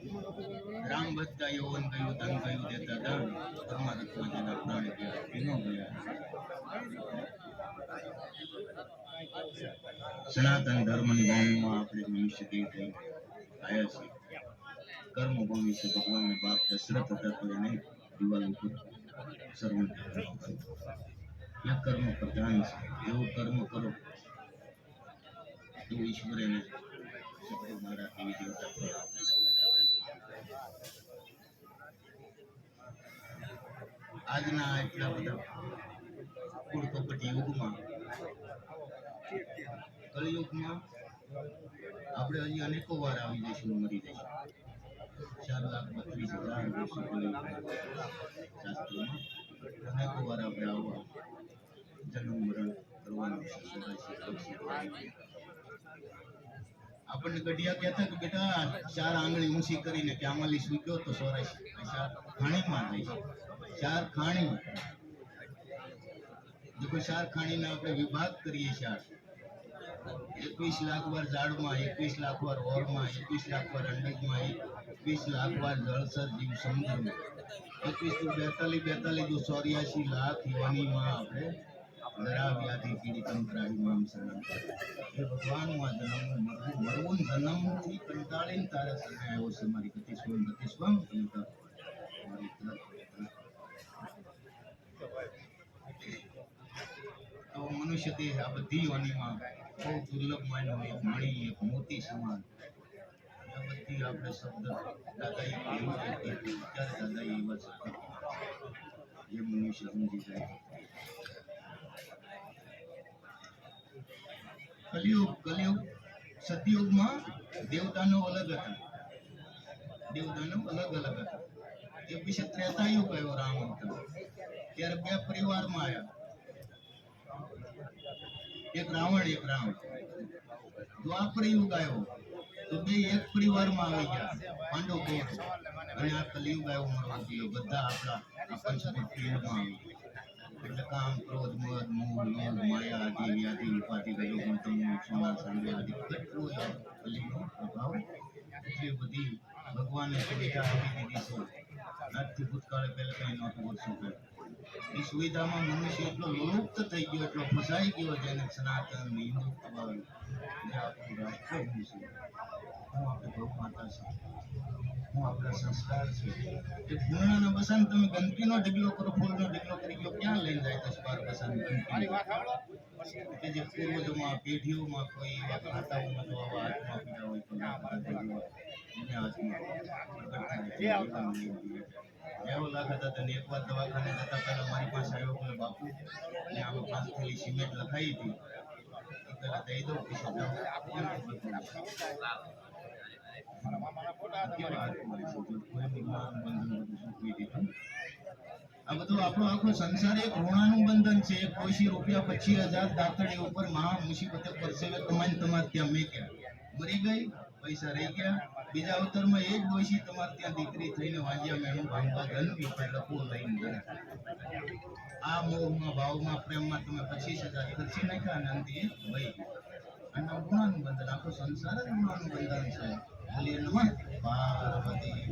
રામ બધા યૌવન ગયું ધન ગયું દેતા દાન પરમાત્મા જેના પ્રાણ ગયા સનાતન ધર્મની ભૂમિમાં આપણે મનુષ્ય દેહ આવ્યા છીએ કર્મ ભૂમિ છે ભગવાનને બાપ દશરથ હતા તો એને દિવાલ ઉપર સર્વન એ કર્મ પ્રધાન છે એવું કર્મ કરો તો ઈશ્વર મારા એવી દેવતા. આજના એટલા બધા કુળ કપટ યુગમાં, કલયુગમાં આપણે હજી અનેકો વાર આવી જઈશું, મરી જઈશું. ચાર લાખ બત્રીસ હજાર શાસ્ત્રોમાં અનેકો વાર આપણે આવવા જન્મ મરણ કરવાનું છે. આપણને ગઢિયા કહેતા કે બેટા, ચાર આંગળી ઊંચી કરીને કે આમાં સૂક્યો તો ચોરાશી ચાર ખાણીમાં લઈશ ચાર ખાણીમાં. કોઈ ચાર ખાણીના આપણે વિભાગ કરીએ ચાર, એકવીસ લાખ વાર ઝાડમાં, એકવીસ લાખ વાર ઓરમાં એકવીસ લાખ વાર અંડકમાં એકવીસ લાખ વાર જળસર જીવ સમુદ્રમાં. એકવીસ તો બેતાલીસ બેતાલીસ જો ચોર્યાસી લાખ યોનીમાં આપણે નરા વ્યાધિ પીડિત અંતરાહી મામ શરણ એ ભગવાનમાં જન્મવું મરવું મરવું જન્મથી કંટાળીને તારે સમય આવ્યો છે, મારી ગતિ સ્વયં ગતિ સ્વયં. તો મનુષ્ય તે આ બધી યોનિમાં બહુ દુર્લભ માન્યો એક મણી, એક મોતી સમાન આ બધી આપણે શબ્દ દાદાએ એવું દાદાએ એવા શબ્દ જે મનુષ્ય સમજી જાય કલિયુગ કલિયુગ, સતયુગમાં દેવતાનો અલગ હતા. દેવતાનો અલગ અલગ હતા. એ વિશે ત્રેતાયુગ આવ્યો રામ અવતાર ત્યારે બે પરિવારમાં આવ્યા એક રાવણ, એક રામ. દ્વાપર યુગ આવ્યો. તો બે એક પરિવારમાં આવી ગયા. પાંડવ કૌરવ અને આ કલિયુગ આવ્યો મારો ગયો. બધા આપણા આ પંચભૂત પિંડમાં આવી એટલે કામ, ક્રોધ, મદ, મોહ, લોભ, માયા આદિ વ્યાધિ ઉપાધિ ગયો ગૌતમ સોના સંગે આદિ કેટલો કલિનો પ્રભાવ એટલી બધી ભગવાને સુવિધા આપી દીધી છે. આજથી ભૂતકાળે પહેલા કંઈ નહોતું વર્ષો પહેલા એ સુવિધામાં મનુષ્ય એટલો લુપ્ત થઈ ગયો, એટલો ફસાઈ ગયો જેને સનાતન હિન્દુત્વ જે આપણું રાષ્ટ્ર હું છે. હું આપણે ગૌ માતા છે. હું આપણા સંસ્કાર છે. એ પૂર્ણના બસાને તમે ગંદકીનો ઢગલો કરો ફૂલનો ઢગલો કરી ગયો ક્યાં લઈને જાય દસ બાર બસાને કે જે પૂર્વજોમાં પેઢીઓમાં કોઈ એવા જો આવા હાથમાં પીડા હોય તો લાખ હતા તને એક વાર દવાખાને જતા પહેલા મારી પાસે આવ્યો કે બાપુ? ને આમાં પાંચ થેલી સિમેન્ટ લખાઈ હતી. પેલા દઈ દઉં પછી વાંજ્યા મેણું ભાંગવા ગનવી પણ લખો લઈને આ મોહમાં, ભાવમાં, પ્રેમમાં તમે પચીસ હજાર ખર્ચી અને અંતે આખો સંસાર જ બંધન છે. નમઃ Padre